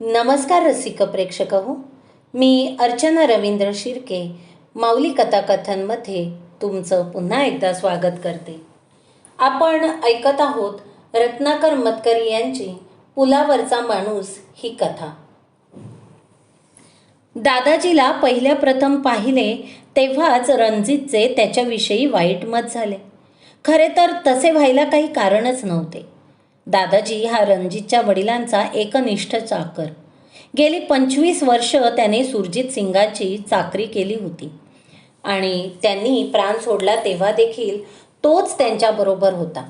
नमस्कार रसिक प्रेक्षक हो मी अर्चना रवींद्र शिर्के माऊली कथाकथनमध्ये तुमचं पुन्हा एकदा स्वागत करते. आपण ऐकत आहोत रत्नाकर मतकरी यांची पुलावरचा माणूस ही कथा. दादाजीला पहिल्या प्रथम पाहिले तेव्हाच रणजितचे त्याच्याविषयी वाईट मत झाले. खरे तर तसे व्हायला काही कारणच नव्हते. दादाजी हा रणजितच्या वडिलांचा एकनिष्ठ चाकर. गेली पंचवीस वर्ष त्याने सुरजित सिंगाची चाकरी केली होती. आणि त्यांनी प्राण सोडला तेव्हा देखील तोच त्यांच्याबरोबर होता.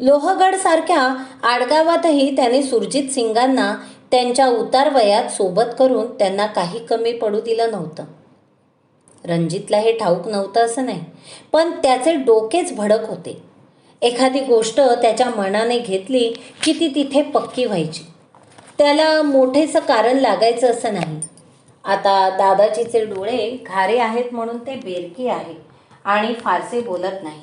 लोहगडसारख्या आडगावातही त्याने सुरजित सिंगांना त्यांच्या उतार वयात सोबत करून त्यांना काही कमी पडू दिलं नव्हतं. रणजितला हे ठाऊक नव्हतं असं नाही पण त्याचे डोकेच भडक होते. एखादी गोष्ट त्याच्या मनाने घेतली की ती तिथे पक्की व्हायची. त्याला मोठेसं कारण लागायचं असं नाही. आता दादाजीचे डोळे घारे आहेत म्हणून ते बेरकी आहे आणि फारसे बोलत नाही.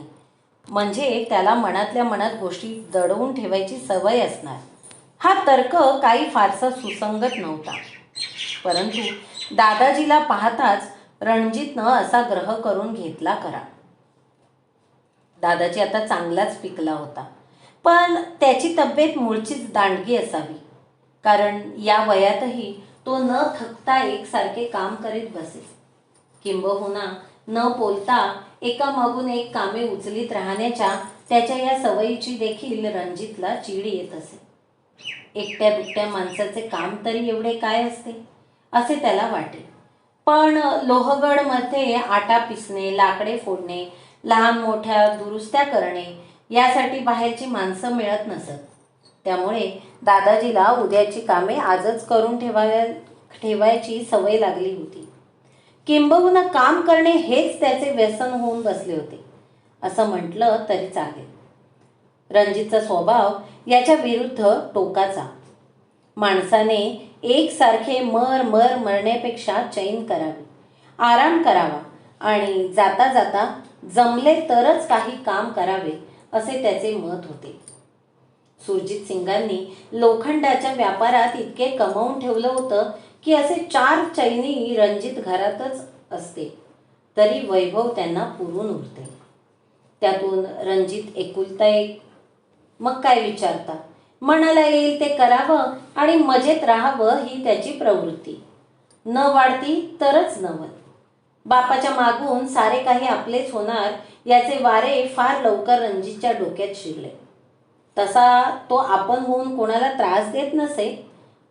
म्हणजे त्याला मनातल्या मनात गोष्टी दडवून ठेवायची सवय असणार. हा तर्क काही फारसा सुसंगत नव्हता. परंतु दादाजीला पाहताच रणजितनं असा ग्रह करून घेतला करा. दादाजी आता चांगलाच पिकला होता. पण त्याची तब्येत मूळचीच दांडगी असावी. कारण या वयातही तो न थकता एकसारखे काम करीत बसे किंबहुना न बोलता एका मागून एक कामे उचलीत राहण्याच्या त्याच्या या सवयीची देखील रणजितला चीड येत असे. एकट्या दुकट्या माणसाचे काम तरी एवढे काय असते? असे त्याला वाटे. पण लोहगडमध्ये आटा पिसणे लाकडे फोडणे लहान मोठ्या दुरुस्त्या करणे यासाठी बाहेरची माणसं मिळत नसत. त्यामुळे दादाजीला उद्याची कामे आजच करून ठेवाव्या ठेवायची सवय लागली होती. किंबहुना काम करणे हेच त्याचे व्यसन होऊन बसले होते. असं म्हटलं तरी चालेल. रणजितचा स्वभाव याच्या विरुद्ध टोकाचा. माणसाने एकसारखे मर मर मरण्यापेक्षा चैन करावी आराम करावा आणि जाता जाता जमले तरच काही काम करावे असे त्याचे मत होते. सुरजित सिंगांनी लोखंडाच्या व्यापारात इतके कमवून ठेवलं होतं की असे चार चैनी रणजित घरातच असते. तरी वैभव त्यांना पुरून उरते. त्यातून रणजित एकुलता एक. मग काय विचारता? मनाला येईल ते करावं आणि मजेत राहावं ही त्याची प्रवृत्ती. न वाढती तरच नवत बापाच्या मागून सारे काही आपलेच होणार याचे वारे फार लवकर रणजितच्या डोक्यात शिरले. तसा तो आपण होऊन कोणाला त्रास देत नसे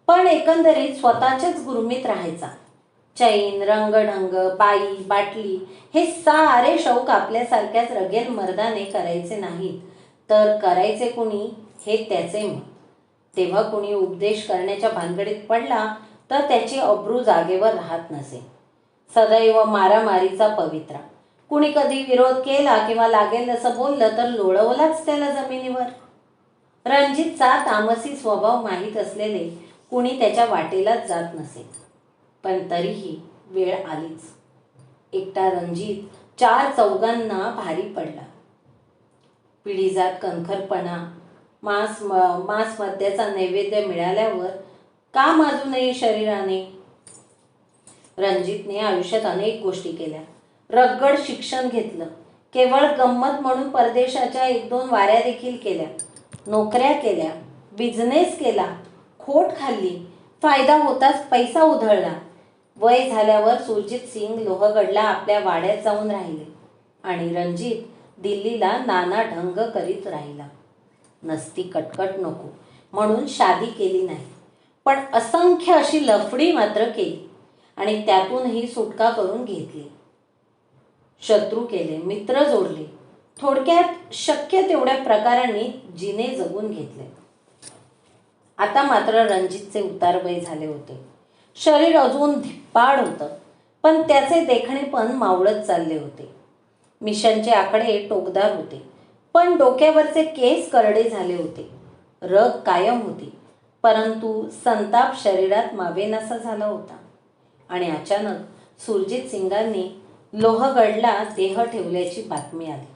पण एकंदरीत स्वतःच्याच गुरमीत राहायचा. चैन रंगढंग बाई बाटली हे सारे शौक आपल्यासारख्याच रगेल मर्दाने करायचे नाहीत. तर करायचे कुणी? हे त्याचे मत. तेव्हा कुणी उपदेश करण्याच्या भानगडीत पडला तर त्याची अब्रू जागेवर राहत नसे. सदैव मारामारीचा पवित्रा. कुणी कधी विरोध केला किंवा लागेल असं बोललं तर लोळवलाच त्याला जमिनीवर. रणजितचा तामसी स्वभाव माहीत असलेले कुणी त्याच्या वाटेलाच जात नसे. पण तरीही वेळ आलीच. एकटा रणजित चार चौघांना भारी पडला. पिढीजात कणखरपणा मांस मांस मद्याचा नैवेद्य मिळाल्यावर का अजूनही शरीराने रणजितने आयुष्यात अनेक गोष्टी केल्या. रगड शिक्षण घेतलं. केवळ गंमत म्हणून परदेशाच्या एक दोन वाऱ्या देखील केल्या. नोकऱ्या केल्या. बिझनेस केला. खोट खाल्ली. फायदा होताच पैसा उधळला. वय झाल्यावर सुरजित सिंग लोहगडला आपल्या वाड्यात जाऊन राहिले आणि रणजित दिल्लीला नाना ढंग करीत राहिला. नसती कटकट नको म्हणून शादी केली नाही. पण असंख्य अशी लफडी मात्र केली. आणि त्यातूनही सुटका करून घेतली. शत्रू केले मित्र जोडले. थोडक्यात शक्य तेवढ्या प्रकारांनी जिने जगून घेतले. आता मात्र रणजितचे उतारवय झाले होते. शरीर अजून धिप्पाड होतं पण त्याचे देखणे पण मावळत चालले होते. मिशनचे आकडे टोकदार होते पण डोक्यावरचे केस करडे झाले होते. रग कायम होती परंतु संताप शरीरात मावेनासा झाला होता. आणि अचानक सुरजित सिंगांनी लोहगडला देह ठेवल्याची बातमी आली.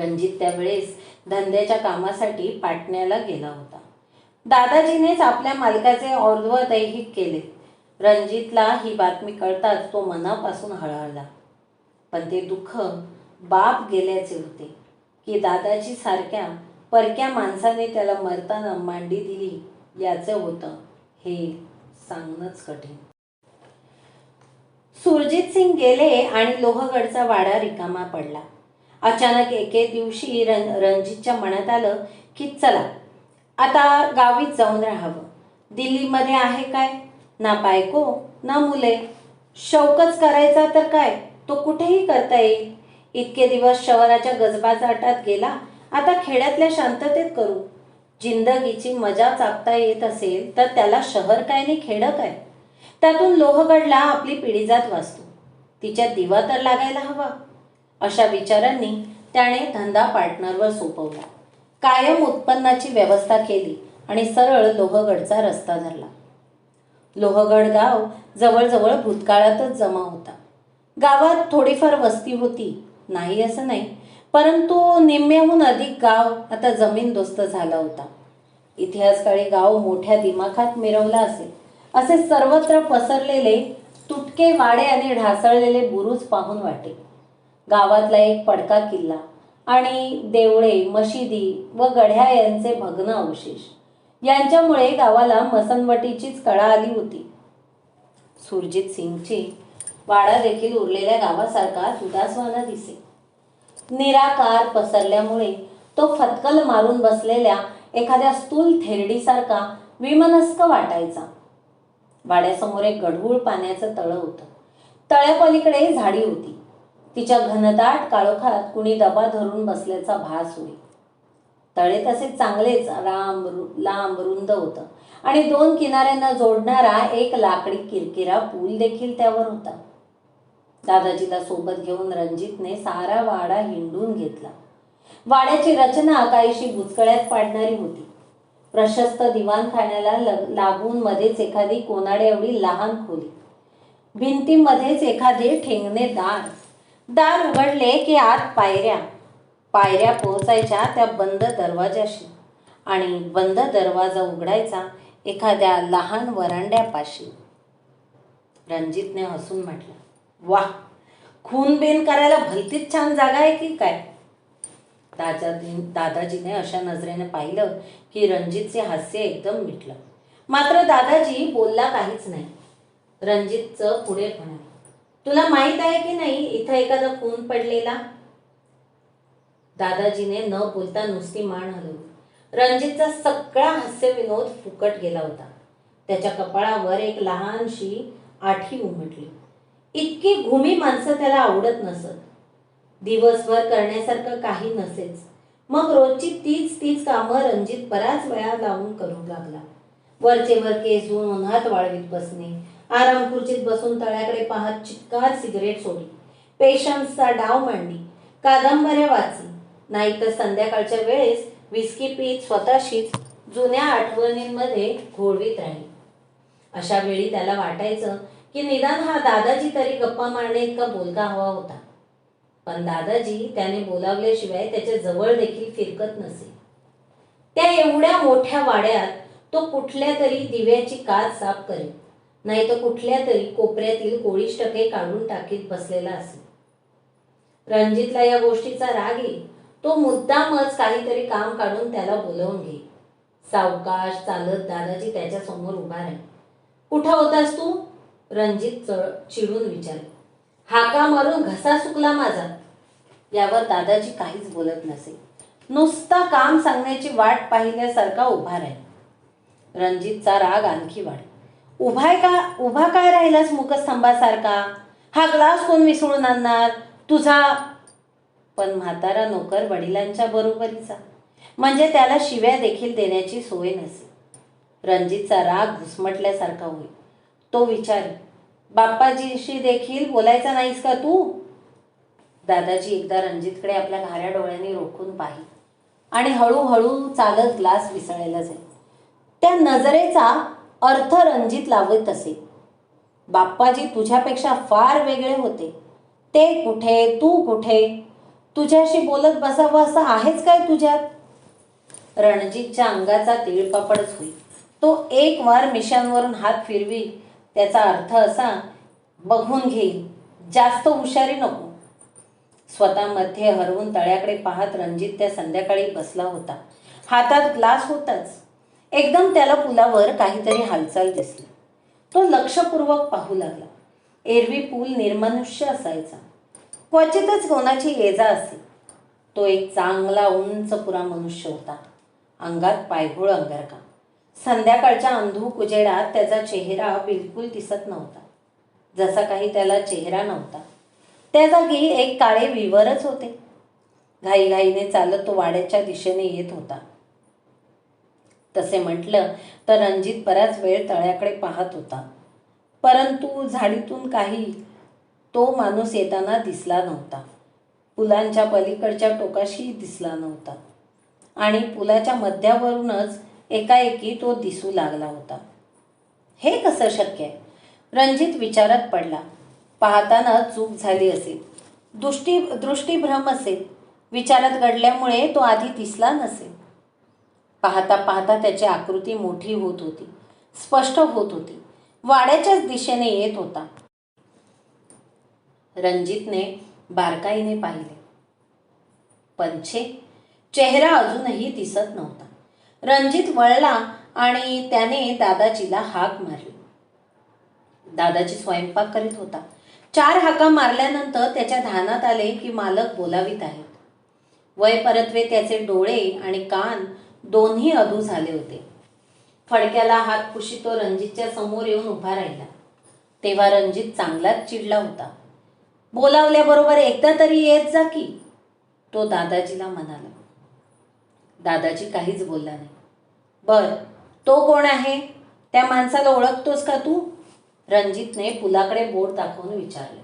रणजित त्यावेळेस धंद्याच्या कामासाठी पाटण्याला गेला होता. दादाजीनेच आपल्या मालकाचे और्ध्व दैहिक केले. रणजितला ही बातमी कळताच तो मनापासून हळहळला. पण ते दुःख बाप गेल्याचे होते की दादाजी सारख्या परक्या माणसाने त्याला मरताना मांडी दिली याचं होतं हे सांगणंच कठीण. सुरजित सिंग गेले आणि लोहगडचा वाडा रिकामा पडला. अचानक एके दिवशी रण रणजितच्या मनात आलं की चला आता गावीच जाऊन राहावं. दिल्लीमध्ये आहे काय? ना बायको ना मुले. शौकच करायचा तर काय? तो कुठेही करता येईल. इतके दिवस शहराच्या गजबाजाटात गेला आता खेड्यातल्या शांततेत करू. जिंदगीची मजा चाकता येत असेल तर त्याला शहर काय आणि खेडं काय? त्यातून लोहगडला आपली पिढीजात वाचतो. तिच्या दिवा तर लागायला हवा. अशा विचारांनी त्याने धंदा पार्टनरवर सोपवला. कायम उत्पन्नाची व्यवस्था केली आणि सरळ लोहगडचा रस्ता धरला. लोहगड गाव जवळजवळ भूतकाळातच जमा होता. गावात थोडीफार वस्ती होती. नाही असं नाही परंतु निम्म्याहून अधिक गाव आता जमीनदोस्त झाला होता. इतिहासकाळी गाव मोठ्या दिमाखात मिरवला असेल. असे सर्वत्र पसरलेले तुटके वाडे आणि ढासळलेले बुरुज पाहून वाटे. गावातला एक पडका किल्ला आणि देवळे मशिदी व गढ्या यांचे भग्न अवशेष. यांच्यामुळे गावाला मसनवटीचीच कळा आली होती. सुरजित सिंगची वाडा देखील उरलेल्या गावासारखा उदासवाना दिसे. निराकार पसरल्यामुळे तो फतकल मारून बसलेल्या एखाद्या स्थूल थेरडीसारखा विमनस्क वाटायचा. वाड्यासमोर एक गढूळ पाण्याचं तळं होतं. तळ्यापलीकडे झाडी होती. तिच्या घनदाट काळोखात कुणी दबा धरून बसल्याचा भास होई तळे तसे चांगलेच राम रु- लांब रुंद होतं. आणि दोन किनाऱ्यांना जोडणारा एक लाकडी किरकिरा पूल देखील त्यावर होता. दादाजीला सोबत घेऊन रणजितने सारा वाडा हिंडून घेतला. वाड्याची रचना काहीशी बुचकळ्यात पाडणारी होती. प्रशस्त दिवाणखान्याला लग- लागून मध्येच एखादी कोनाडे एवढी लहान खोली. भिंतीमध्येच एखादे ठेंगणे दार. दार उघडले की आत पायऱ्या. पायऱ्या पोहोचायच्या त्या बंद दरवाजाशी आणि बंद दरवाजा उघडायचा एखाद्या लहान वरांड्यापाशी. रणजितने हसून म्हटलं वा खूनबेन करायला भलतीच छान जागा आहे की काय? दादा दादाजीने अशा नजरेने पाहिलं की रणजितचे हास्य एकदम मिटलं. मात्र दादाजी बोलला काहीच नाही. रणजितचं पुढे म्हणाले तुला माहीत आहे की नाही इथं एखादा खून पडलेला? दादाजीने न बोलता नुसती मान हलवली. रणजितचा सगळा हास्य विनोद फुकट गेला होता. त्याच्या कपाळावर एक लहानशी आठी उमटली. इतकी घुमी माणसं त्याला आवडत नसत. दिवसभर करण्यासारखं काही नसेच. मग रोजची तीच तीच कामं रणजित बराच वेळा लावून करू लागला. वरचे वर केसून उन्हात वाळवीत बसणे आराम खुर्चीत बसून तळ्याकडे पाहत चित्कार सिगरेट सोडी पेशन्सचा डाव मांडली कादंबऱ्या वाचली नाही तर संध्याकाळच्या वेळेस विस्की पीत स्वतःशीच जुन्या आठवणींमध्ये घोळवीत राहील. अशा वेळी त्याला वाटायचं की निदान हा दादाजी तरी गप्पा मारणे इतका बोलका हवा होता. पण दादाजी त्याने बोलावल्याशिवाय त्याच्याजवळ देखील फिरकत नसे. त्या एवढ्या मोठ्या वाड्यात तो कुठल्या तरी दिव्याची काच साफ करेल नाही तर कुठल्या तरी कोपऱ्यातील कोळीष्टके काढून टाकीत बसलेला असेल रणजितला या गोष्टीचा राग येईल तो मुद्दामच काहीतरी काम काढून त्याला बोलवून घे सावकाश चालत दादाजी त्याच्यासमोर उभा राहील. कुठं होतास तू? रणजित चळ चिडून विचारले. हाका मारून घसा सुकला माझा. यावर दादाजी काहीच बोलत नसे. नुसता काम सांगण्याची वाट पाहिल्यासारखा उभा राहील. रणजितचा राग आणखी वाढ उभाय का? उभा काय राहिलास मुखस्तंभासारखा हा ग्लास कोण मिसळून आणणार? तुझा? पण म्हातारा नोकर वडिलांच्या बरोबरीचा. म्हणजे त्याला शिव्या देखील देण्याची सोय नसे. रणजितचा राग घुसमटल्यासारखा होईल. तो विचार बाप्पाजीशी देखील बोलायचा नाहीस का तू? दादाजी एकदा रणजितकडे आपल्या घाऱ्या डोळ्यांनी रोखून पाही आणि हळूहळू चालत ग्लास विसळायला जाईल त्या नजरेचा अर्थ रणजित लावत असे. बाप्पाजी तुझ्यापेक्षा फार वेगळे होते. ते कुठे तू कुठे? तुझ्याशी बोलत बसावं असं आहेच काय तुझ्यात? रणजितच्या अंगाचा तिळपापडच होईल. तो एक वार मिशांवरून हात फिरवी त्याचा अर्थ असा बघून घेईल जास्त हुशारी नको. स्वतःमध्ये हरवून तळ्याकडे पाहत रणजित त्या संध्याकाळी बसला होता. हातात ग्लास होताच. एकदम त्याला पुलावर काहीतरी हालचाल दिसली. तो लक्षपूर्वक पाहू लागला. एरवी पूल निर्मनुष्य असायचा. क्वचितच कोणाची येजा असे. तो एक चांगला उंच पुरा मनुष्य होता. अंगात पायघोळ अंगारका. संध्याकाळच्या अंधूक उजेडात त्याचा चेहरा बिलकुल दिसत नव्हता. जसा काही त्याला चेहरा नव्हता. त्या जागी एक काळे विवरच होते. घाईघाईने चालत तो वाड्याच्या दिशेने येत होता. तसे म्हटलं तर रणजित बराच वेळ तळ्याकडे पाहत होता. परंतु झाडीतून काही तो माणूस येताना दिसला नव्हता. पुलांच्या पलीकडच्या टोकाशी दिसला नव्हता. आणि पुलाच्या मध्यावरूनच एकाएकी तो दिसू लागला होता. हे कसं शक्य? आहे रणजित विचारात पडला. पाहताना चूक झाली असेल. दृष्टी दृष्टीभ्रम असेल. विचारात घडल्यामुळे तो आधी दिसला नसेल. पाहता पाहता त्याची आकृती मोठी होत होती. स्पष्ट होत होती. वाड्याच्याच दिशेने येत होता. रणजितने बारकाईने पाहिले. पंछे चेहरा अजूनही दिसत नव्हता. रणजित वळला आणि त्याने दादाजीला हाक मारली. दादाजी स्वयंपाक करीत होता. चार हाका मारल्यानंतर त्याच्या ध्यानात आले की मालक बोलावीत आहेत. वय परतवे त्याचे डोळे आणि कान दोन्ही अधू झाले होते. फडक्याला हात पुशी तो रणजितच्या समोर येऊन उभा राहिला. तेव्हा रणजित चांगलाच चिडला होता. बोलावल्याबरोबर एकदा तरी येत जा की तो दादाजीला म्हणाला. दादाजी काहीच बोलला नाही. बर तो कोण आहे? त्या माणसाला ओळखतोस का तू? रणजितने पुलाकडे बोट दाखवून विचारले.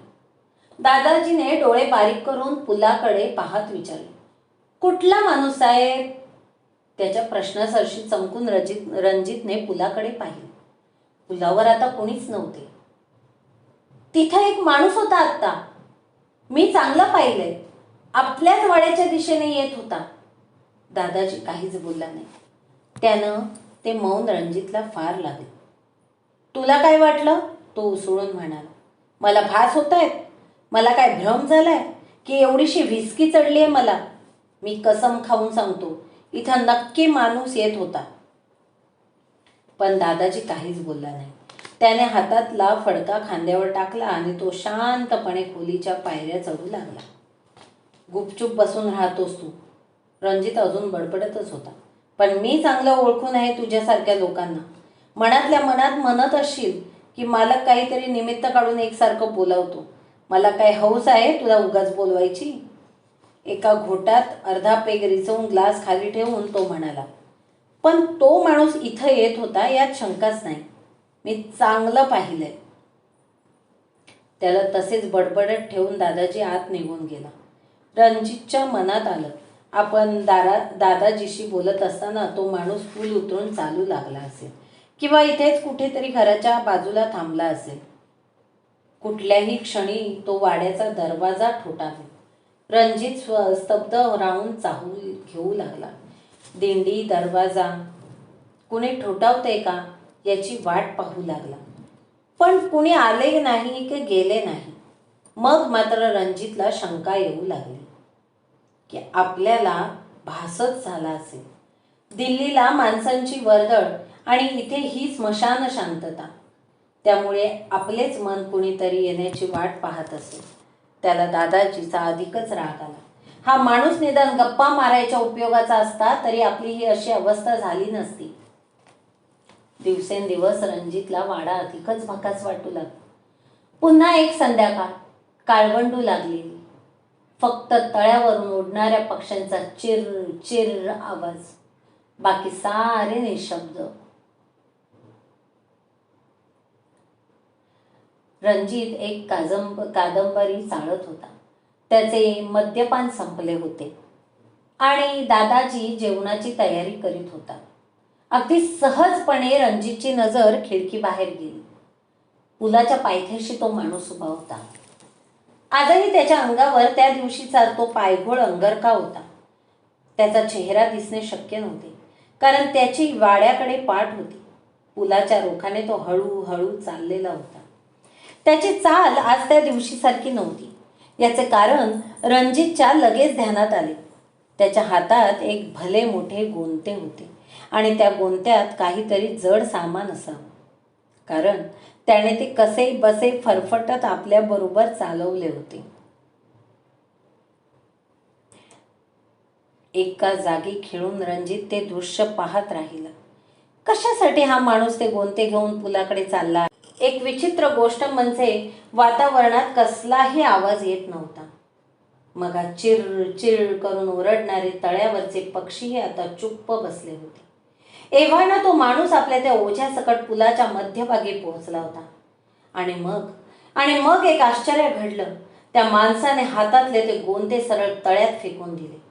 दादाजीने डोळे बारीक करून पुलाकडे पाहत विचारले. कुठला माणूस साहेब त्याच्या प्रश्नासरशी चमकून रजित रणजितने पुलाकडे पाहिले. पुलावर आता कोणीच नव्हते. तिथं एक माणूस होता आत्ता. मी चांगला पाहिलंय. आपल्याच वाड्याच्या दिशेने येत होता. दादाजी काहीच बोलला नाही. त्यानं ते मौन रणजितला फार लागले तुला काय वाटलं? तो उसळून म्हणाला. मला भास होत आहेत मला काय भ्रम झालाय? की एवढीशी व्हिस्की चढली आहे मला. मी कसम खाऊन सांगतो इथं नक्की माणूस येत होता. पण दादाजी काहीच बोलला नाही. त्याने हातातला फडका खांद्यावर टाकला आणि तो शांतपणे खोलीच्या पायऱ्या चढू लागला. गुपचूप बसून राहतोस तू. रणजित अजून बडबडतच होता. पण मी चांगलं ओळखून आहे तुझ्यासारख्या लोकांना. मनातल्या मनात म्हणत असशील की मालक काहीतरी निमित्त काढून एकसारखं बोलावतो. मला काय हौस आहे तुला उगाच बोलवायची? एका घोटात अर्धा पेग रिचवून ग्लास खाली ठेवून तो म्हणाला पण तो माणूस इथं येत होता यात शंकाच नाही. मी चांगलं पाहिलंय. त्याला तसेच बडबडत ठेवून दादाजी आत निघून गेला. रणजितच्या मनात आलं आपण दारा दादाजीशी बोलत असताना तो माणूस फूल उतरून चालू लागला असेल. किंवा इथेच कुठेतरी घराच्या बाजूला थांबला असेल. कुठल्याही क्षणी तो वाड्याचा दरवाजा ठोठावेल रणजित स्व स्तब्ध राहून चाहू घेऊ लागला. दिंडी दरवाजा कुणी ठोठावते का याची वाट पाहू लागला. पण कुणी आले नाही की गेले नाही. मग मात्र रणजितला शंका येऊ लागली. की आपल्याला भासच झाला असेल. दिल्लीला माणसांची वर्दळ आणि इथे ही स्मशान शांतता. त्यामुळे आपलेच मन कुणीतरी येण्याची वाट पाहत असेल. त्याला दादाजीचा अधिकच राग आला. हा माणूस निदान गप्पा मारायच्या उपयोगाचा असता तरी आपली ही अशी अवस्था झाली नसती. दिवसेंदिवस रणजितला वाडा अधिकच भकास वाटू लागला. पुन्हा एक संध्याकाळ. काळवंडू लागलेली. फक्त तळ्यावरून उडणाऱ्या पक्ष्यांचा चिर चिर आवाज. बाकी सारे निशब्द. रणजित एक काजंब कादंबरी चाळत होता. त्याचे मद्यपान संपले होते. आणि दादाजी जेवणाची तयारी करीत होता. अगदी सहजपणे रणजितची नजर खिडकी बाहेर गेली. पुलाच्या पायथ्याशी तो माणूस उभा होता. आजही त्याच्या अंगावर त्या दिवशीचा तो पायघोळ अंगरका होता. त्याचा चेहरा दिसणे शक्य नव्हते कारण त्याची वाड्याकडे पाठ होती. पुलाच्या रोखाने तो हळूहळू चाललेला होता. त्याची चाल आज त्या दिवशीसारखी नव्हती. याचे कारण रणजितच्या लगेच ध्यानात आले. त्याच्या हातात एक भले मोठे गोंते होते आणि त्या गोंत्यात काहीतरी जड सामान असावं. कारण त्याने ते कसे बसे फरफटत आपल्याबरोबर चालवले होते. एका जागी खेळून रणजित ते दृश्य पाहत राहिला. कशासाठी हा माणूस ते गोंते घेऊन पुलाकडे चालला? एक विचित्र गोष्ट म्हणजे वातावरणात कसलाही आवाज येत नव्हता. मग चिर चिर करून ओरडणारे तळ्यावरचे पक्षीही आता चुप्प बसले होते. एव्हाना तो माणूस आपल्या त्या ओझ्या सकट पुलाच्या मध्यभागी पोहोचला होता. आणि मग आणि मग एक आश्चर्य घडलं. त्या माणसाने हातातले ते गोंदे सरळ तळ्यात फेकून दिले.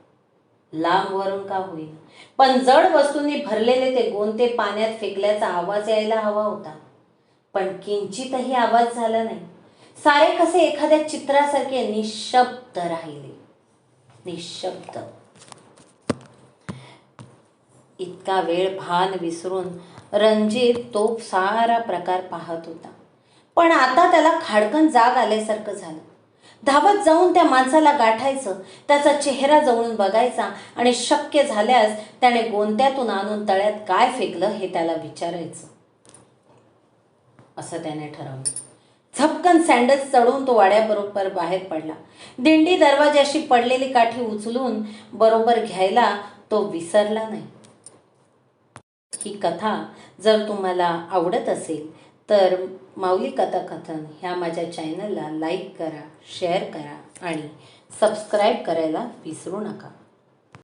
लांब वरून का होईल पण जड वस्तूंनी भरलेले ते गोंते पाण्यात फेकल्याचा आवाज यायला हवा होता. पण किंचितही आवाज झाला नाही. सारे कसे एखाद्या चित्रासारखे निशब्द राहिले. निशब्द. इतका वेळ भान विसरून रणजित तो सारा प्रकार पाहत होता. पण आता त्याला खाडकन जाग आल्यासारखं झालं. धावत जाऊन त्या माणसाला गाठायचं त्याचा चेहरा जवळून बघायचा आणि शक्य झाल्यास त्याने गोंत्यातून आणून तळ्यात काय फेकलं हे त्याला विचारायचं. असं त्याने ठरवलं. झपकन सँडल्स चढून तो वाड्याबरोबर बाहेर पडला. दिंडी दरवाजाशी पडलेली काठी उचलून बरोबर घ्यायला तो विसरला नाही. ही कथा जर तुम्हाला आवडत असेल तर माऊली कथाकथन ह्या माझ्या चॅनलला लाईक करा शेअर करा आणि सबस्क्राईब करायला विसरू नका.